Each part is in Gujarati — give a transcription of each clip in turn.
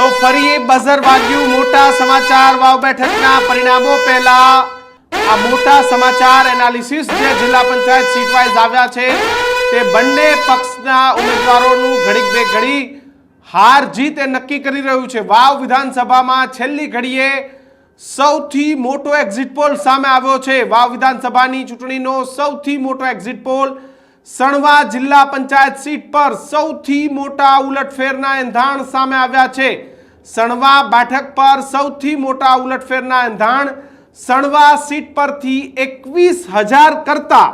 તો ફરી બઝર વાગ્યું. મોટા સમાચાર વાવ બેઠકના પરિણામો પહેલા. આ મોટા સમાચાર એનાલિસિસ જે જિલ્લા પંચાયત સીટ વાઇઝ આવ્યા છે, તે બંને પક્ષના ઉમેદવારોનું ઘડીક બે ઘડી હાર જીત એ નક્કી કરી રહ્યું છે. વાવ વિધાનસભામાં છેલ્લી ઘડીએ સૌથી મોટો એક્ઝિટ પોલ સામે આવ્યો છે. વાવ વિધાનસભાની ચૂંટણીનો સૌથી મોટો એક્ઝિટ પોલ સણવા જિલ્લા પંચાયત સીટ પર સૌથી મોટા ઉલટફેરના એંધાણ સામે આવ્યા છે. સણવા બેઠક પર સૌથી મોટા ઉલટફેરના એંધાણ, સણવા સીટ પરથી એકવીસ હજાર કરતા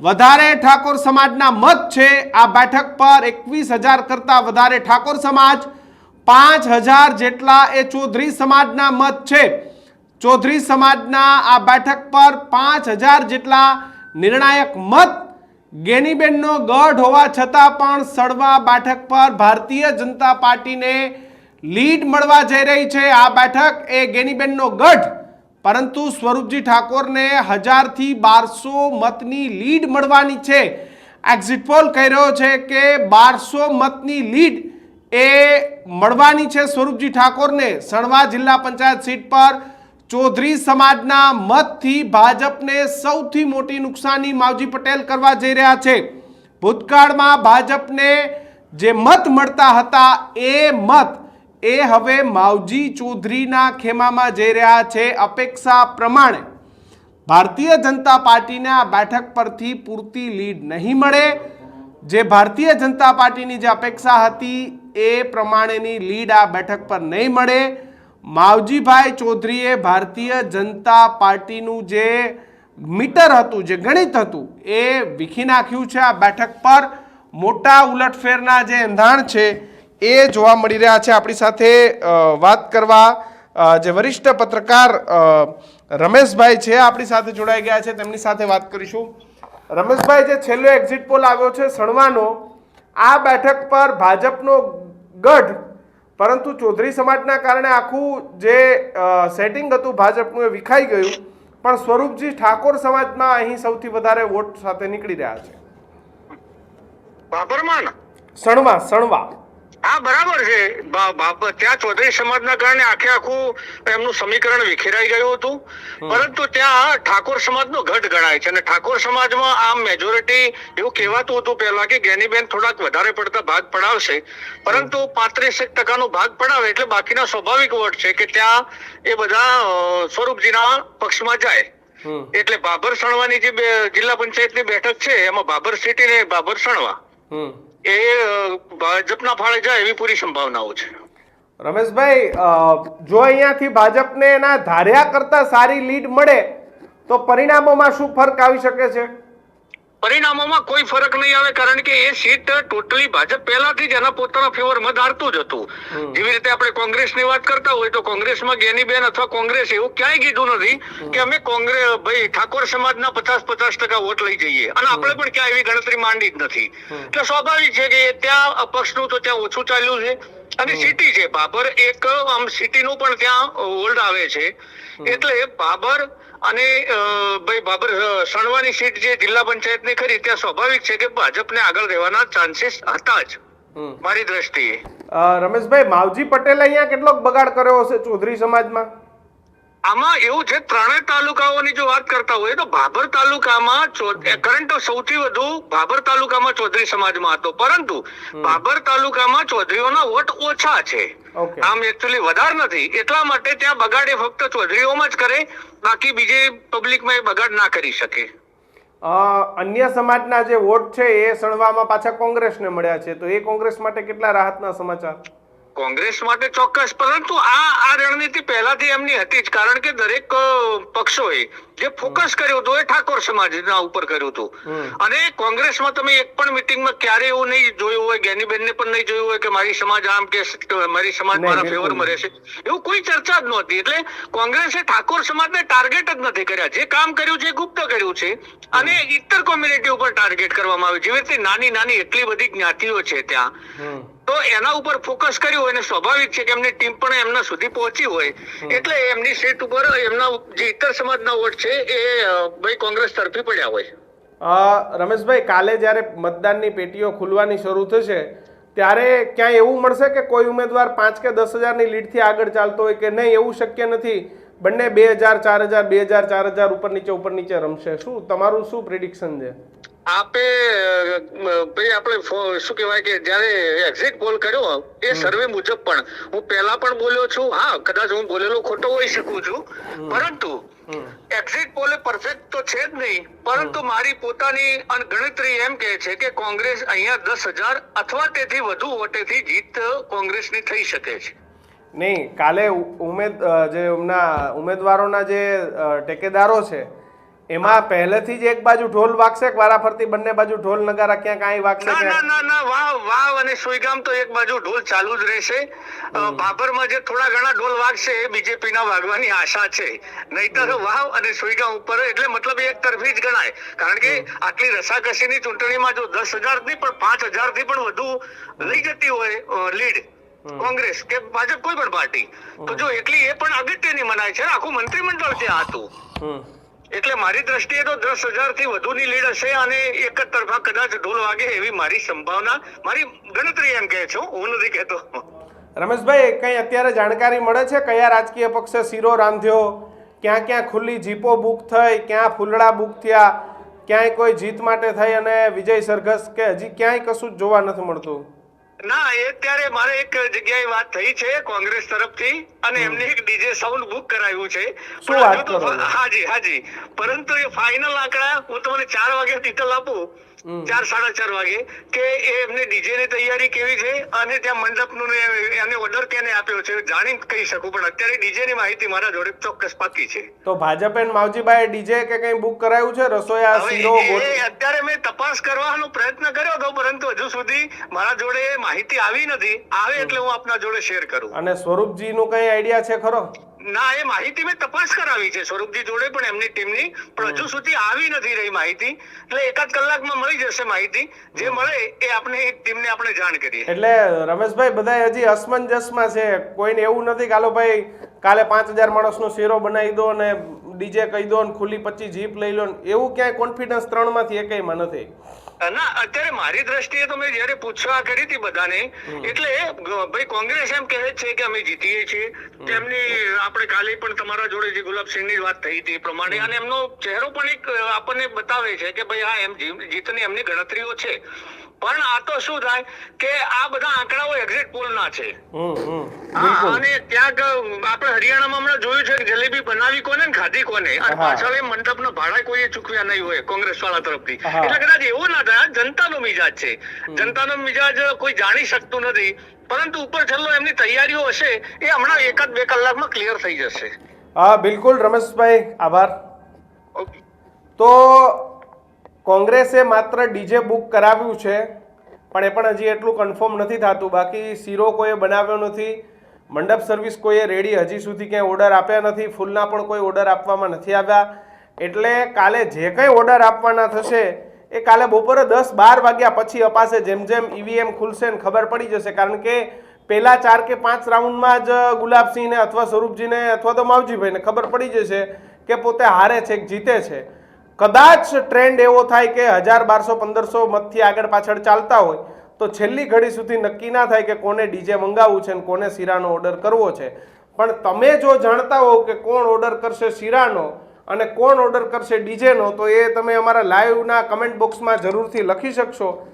વધારે ઠાકોર સમાજના મત છે. આ બેઠક પર એકવીસ હજાર કરતા વધારે ઠાકોર સમાજ, પાંચ હજાર જેટલા એ ચૌધરી સમાજના મત છે. ચૌધરી સમાજના આ બેઠક પર પાંચ હજાર જેટલા નિર્ણાયક મત ગેનીબેનનો ગઢ હોવા છતાં પણ સડવા બેઠક પર ભારતીય જનતા પાર્ટીને લીડ મળવા જઈ રહી છે. આ બેઠક એ ગેનીબેનનો ગઢ, પરંતુ સ્વરૂપજી ઠાકોરને હજારથી બારસો મતની લીડ મળવાની છે. એક્ઝિટ પોલ કહી રહ્યો છે કે બારસો મતની લીડ એ મળવાની છે સ્વરૂપજી ઠાકોરને. સણવા જિલ્લા પંચાયત સીટ પર ચૌધરી સમાજના મતથી ભાજપને સૌથી મોટી નુકસાની માવજી પટેલ કરવા જઈ રહ્યા છે. ભૂતકાળમાં ભાજપને જે મત મળતા હતા એ મત એ હવે માવજી ચૌધરીના ખેમામાં જઈ રહ્યા છે અપેક્ષા પ્રમાણે. ભારતીય જનતા પાર્ટીને આ બેઠક પરથી પૂરતી લીડ નહીં મળે. જે ભારતીય જનતા પાર્ટીની જે અપેક્ષા હતી એ પ્રમાણેની લીડ આ બેઠક પર નહીં મળે. માવજીભાઈ ચૌધરીએ ભારતીય જનતા પાર્ટીનું જે મીટર હતું, જે ગણિત હતું, એ વીખી નાખ્યું છે આ બેઠક પર. મોટા ઉલટફેરના જે એંધાણ છે, એ જોવા મળી રહ્યા છે. આપણી સાથે વાત કરવા જે વરિષ્ઠ પત્રકાર રમેશભાઈ છે, આપણી સાથે જોડાઈ ગયા છે. તેમની સાથે વાત કરીશું. રમેશભાઈ, જે છેલ્લો એક્ઝિટ પોલ આવ્યો છે, સણવાનો, આ બેઠક પર ભાજપનો ગઢ પરંતુ ચૌધરી સમાજના કારણે આખું જે સેટિંગ હતું ભાજપનું એ વિખાઈ ગયું. પણ સ્વરૂપજી ઠાકોર સમાજમાં અહીં સૌથી વધારે વોટ સાથે નીકળી રહ્યા છે. સણવા સણવા. હા બરાબર છે. ત્યાં ચૌધરી સમાજના કારણે આખે આખું એમનું સમીકરણ વિખેરાઈ ગયું હતું. પરંતુ ત્યાં ઠાકોર સમાજનો ગઢ ગણાય છે. અને ઠાકોર સમાજમાં આમ મેજોરિટી એવું કહેવાતું હતું પહેલા કે ગેનીબેન થોડાક વધારે પડતા ભાગ પડાવશે. પરંતુ પાંત્રીસ ટકાનો ભાગ પડાવે એટલે બાકીના સ્વાભાવિક વોટ છે કે ત્યાં એ બધા સ્વરૂપજીના પક્ષમાં જાય. એટલે બાબર સણવાની જે જિલ્લા પંચાયતની બેઠક છે એમાં બાબર સિટી ને બાબર સણવા એ ભાજપના ફાળે જાય એવી પૂરી સંભાવનાઓ છે. રમેશભાઈ જો અહીંયાથી ભાજપને એના ધાર્યા કરતા સારી લીડ મળે, તો પરિણામોમાં શું ફરક આવી શકે છે? પરિણામોમાં કોઈ ફરક નહીં આવે કારણ કે એ સીટ ટોટલી ભાજપ પહેલાથી જ એના પોતાના ફેવરમાં ધારતું જ હતું. જેવી રીતે આપણે કોંગ્રેસની વાત કરતા હોય તો કોંગ્રેસમાં ગેનીબેન અથવા કોંગ્રેસ એવું ક્યાંય કીધું નથી કે અમે કોંગ્રેસ ભાઈ ઠાકોર સમાજના પચાસ પચાસ ટકા વોટ લઈ જઈએ. અને આપણે પણ ક્યાં એવી ગણતરી માંડી જ નથી. એટલે સ્વાભાવિક છે કે ત્યાં અપક્ષનું તો ત્યાં ઓછું ચાલ્યું છે. અને સિટી છે. બાબર એક આમ સિટીનું પણ ત્યાં હોલ્ડ આવે છે. એટલે બાબર અને ભાઈ બાબર સણવાની સીટ જે જિલ્લા પંચાયતની ખરી ત્યાં સ્વાભાવિક છે કે ભાજપને આગળ રહેવાના ચાન્સીસ હતા જ મારી દ્રષ્ટિએ. રમેશભાઈ માવજી પટેલ અહીંયા કેટલોક બગાડ કર્યો હશે ચૌધરી સમાજમાં? આમાં એવું છે ત્રણેય તાલુકાઓની જો વાત કરતા હોય તો ભાભર તાલુકામાં કરંટ સૌથી વધુ ભાભર તાલુકામાં ચૌધરી સમાજમાં હતો. પરંતુ ભાભર તાલુકામાં ચૌધરીઓના વોટ ઓછા છે. આમ એકચ્યુઅલી વધારે નથી. એટલા માટે ત્યાં બગાડ એ ફક્ત ચૌધરીઓમાં જ કરે. બાકી બીજે પબ્લિકમાં એ બગાડ ના કરી શકે. અન્ય સમાજના જે વોટ છે એ સણવામાં પાછા કોંગ્રેસને મળ્યા છે. તો એ કોંગ્રેસ માટે કેટલા રાહતના સમાચાર? કોંગ્રેસ માટે ચોક્કસ, પરંતુ આ આ રણનીતિ પહેલાથી એમની હતી જ, કારણ કે દરેક પક્ષોએ જે ફોકસ કર્યું હતું એ ઠાકોર સમાજના ઉપર કર્યું હતું. અને કોંગ્રેસમાં તમે એક પણ મિટિંગમાં ક્યારે એવું નહીં જોયું હોય ગેનીબેનને પણ નહીં જોયું હોય કે મારી સમાજ આમ કે મારી સમાજ મારા ફેવરમાં રહેશે. એવું કોઈ ચર્ચા જ નહોતી. એટલે કોંગ્રેસે ઠાકોર સમાજને ટાર્ગેટ જ નથી કર્યા. જે કામ કર્યું છે ગુપ્ત કર્યું છે. અને ઇતર કોમ્યુનિટી ઉપર ટાર્ગેટ કરવામાં આવ્યું. જેવી રીતે નાની નાની એટલી બધી જ્ઞાતિઓ છે ત્યાં. તો એના ઉપર ફોકસ કર્યું હોય અને સ્વાભાવિક છે કે એમની ટીમ પણ એમના સુધી પહોંચી હોય. એટલે એમની સીટ ઉપર એમના જે ઇતર સમાજના વોટ છે એ ભાઈ કોંગ્રેસ તરફી પડ્યા હોય. રમેશભાઈ કાલે જ્યારે મતદાનની પેટીઓ ખુલવાની શરૂ થશે ત્યારે ક્યાંય એવું મળશે કે કોઈ ઉમેદવાર પાંચ કે દસ હજારની લીડથી આગળ ચાલતો હોય કે નહીં? એવું શક્ય નથી. બંને બે હજાર ચાર હજાર બે હજાર ચાર હજાર ઉપર નીચે ઉપર નીચે રમશે. શું તમારું શું પ્રિડિક્શન છે? આપે ભાઈ આપણે શું કહેવાય કે જ્યારે એક્ઝિટ પોલ કર્યો એ સર્વે મુજબ પણ. હું પહેલા પણ બોલ્યો છું. હા કદાચ હું બોલેલો ખોટો હોઈ શકું છું. પરંતુ એક્ઝિટ પોલે પરફેક્ટ તો છે જ નહીં પરંતુ મારી પોતાની અનગણિતરી એમ કહે છે કે કોંગ્રેસ અહીંયા દસ હજાર અથવા તેથી વધુ વોટેથી જીત કોંગ્રેસની થઈ શકે છે. નહીં કાલે ઉમેદ જે એમના ઉમેદવારોના જે ટેકેદારો છે એમાં પહેલેથી જ એક બાજુ ઢોલ વાગશે વારાફરતી બંને બાજુ ઢોલ નગારા ક્યાં કાંઈ વાગશે ના ના ના વાવ વાવ અને સુઈગામ તો એક બાજુ ઢોલ ચાલુ જ રહેશે. ભાભરમાં જે થોડા ઘણા ઢોલ વાગશે એ બીજેપીના વાગવાની આશા છે. નહીતર વાવ અને સુઈગામ ઉપર એટલે મતલબ એક તરફી જ ગણાય. કારણ કે આટલી રસાકસીની ચૂંટણીમાં જો દસ હજારથી પણ પાંચ હજારથી પણ વધુ લઈ જતી હોય લીડ કોંગ્રેસ કે ભાજપ કોઈ પણ પાર્ટી તો જો એટલી એ પણ અગત્યની મનાય છે આખું મંત્રીમંડળ ત્યાં હતું. એટલે મારી દ્રષ્ટિએ તો દસ હજારથી વધુની લીડ હશે અને એક જ તરફા કદાચ ઢોલ વાગે એવી મારી સંભાવના, મારી ગણતરી એમ કહે છે હું નથી કહેતો. રમેશભાઈ, કંઈ અત્યારે જાણકારી મળે છે? કયા રાજકીય પક્ષે શીરો રાંધ્યો? ક્યાં ક્યાં ખુલ્લી જીપો બુક થઈ? ક્યાં ફૂલડા બુક થયા? ક્યાંય કોઈ જીત માટે થઈ અને વિજય સરઘસ કે હજી ક્યાંય કશું જ જોવા નથી મળતું? ના એ ત્યારે મારે એક જગ્યાએ વાત થઈ છે કોંગ્રેસ તરફથી અને એમને એક ડીજે સાઉન્ડ બુક કરાવ્યું છે. હજુ? હાજી પરંતુ એ ફાઇનલ આંકડા હું તમને ચાર વાગે ડિટેલ આપું. ચાર સાડા ચાર વાગે કે એમને ડીજે ની તૈયારી કેવી છે અને ત્યાં મંડપનું એને ઓર્ડર કેને આપ્યો છે જાણી કહી શકું પણ અત્યારે ડીજે ની માહિતી મારા જોડે ચોક્કસ પાકી છે. તો ભાજપ એન્ડ માવજીભાઈ ડીજે કે કઈ બુક કરાયું છે? રસોયા અત્યારે મેં તપાસ કરવાનો પ્રયત્ન કર્યો હતો પરંતુ હજુ સુધી મારા જોડે માહિતી આવી નથી. આવે એટલે હું આપના જોડે શેર કરું. અને સ્વરૂપજી નું કઈ આઈડિયા છે ખરો? ના એ માહિતી મેં તપાસ કરાવી છે સ્વરૂપજી જોડે પણ એમની ટીમની પણ હજુ સુધી આવી નથી રહી માહિતી. એટલે એકાદ કલાકમાં મળી જશે માહિતી. જે મળે એ આપણે ટીમને આપણે જાણ કરીએ. એટલે રમેશભાઈ બધા હજી અસમંજસમાં છે. કોઈને એવું નથી કે હાલો ભાઈ કાલે પાંચ હજાર માણસનો શેરો બનાવી દો અને ડીજે કહી દો ને ખુલ્લી પચી જીપ લઈ લો. એવું ક્યાંય કોન્ફિડન્સ ત્રણમાંથી એકેયમાં નથી. ના અત્યારે મારી દ્રષ્ટિએ તો મેં જયારે પૂછવા કરી હતી બધાને એટલે ભાઈ કોંગ્રેસ એમ કહે છે કે અમે જીતીએ છીએ. તેમની આપણે કાલે પણ તમારા જોડે જે ગુલાબસિંહની વાત થઈ હતી એ પ્રમાણે અને એમનો ચહેરો પણ એક આપણને બતાવે છે કે ભાઈ હા એમ જીતની એમની ગણતરીઓ છે. પણ આ તો શું થાય કે આ બધા આંકડાઓ એક્ઝિટ છે. હમ હમ. હા, અને ત્યાં આપણે હરિયાણામાં હમણાં જોયું છે કે જલેબી બનાવી કોને ને ખાધી કોને? અને. પાછળ એ મંડપના ભાડા કોઈએ ચૂકવ્યા નહીં હોય કોંગ્રેસ વાળા તરફથી એટલે કદાચ એવું ના થાય. જનતાનો મિજાજ છે. જનતાનો મિજાજ કોઈ જાણી શકતું નથી. પરંતુ ઉપર છેલ્લો એમની તૈયારીઓ હશે એ હમણાં એકાદ બે કલાકમાં ક્લિયર થઈ જશે. હા બિલકુલ. રમેશભાઈ આભાર. તો કોંગ્રેસે માત્ર ડીજે બુક કરાવ્યું છે, પણ એ પણ હજી એટલું કન્ફર્મ નથી થતું. બાકી શીરો કોઈએ બનાવ્યો નથી, મંડપ સર્વિસ કોઈએ રેડી હજી સુધી ક્યાંય ઓર્ડર આપ્યા નથી, ફૂલના પણ કોઈ ઓર્ડર આપવામાં નથી આવ્યા. એટલે કાલે જે કંઈ ઓર્ડર આપવાના થશે, એ કાલે બપોરે દસ બાર વાગ્યા પછી અપાશે. જેમ જેમ ઈવીએમ ખુલશે ને ખબર પડી જશે. કારણ કે પહેલા ચાર કે પાંચ રાઉન્ડમાં જ ગુલાબસિંહને અથવા સ્વરૂપજીને અથવા તો માવજીભાઈને ખબર પડી જશે કે પોતે હારે છે કે જીતે છે. કદાચ ટ્રેન્ડ એવો થાય કે હજાર બારસો પંદરસો મતથી આગળ પાછળ ચાલતા હોય, તો છેલ્લી ઘડી સુધી નક્કી ના થાય કે કોને ડીજે મંગાવવું છે ને કોને શીરાનો ઓર્ડર કરવો છે. પણ તમે જો જાણતા હોવ કે કોણ ઓર્ડર કરશે શીરાનો અને કોણ ઓર્ડર કરશે ડીજેનો, તો એ તમે અમારા લાઈવના કમેન્ટ બોક્સમાં જરૂરથી લખી શકશો.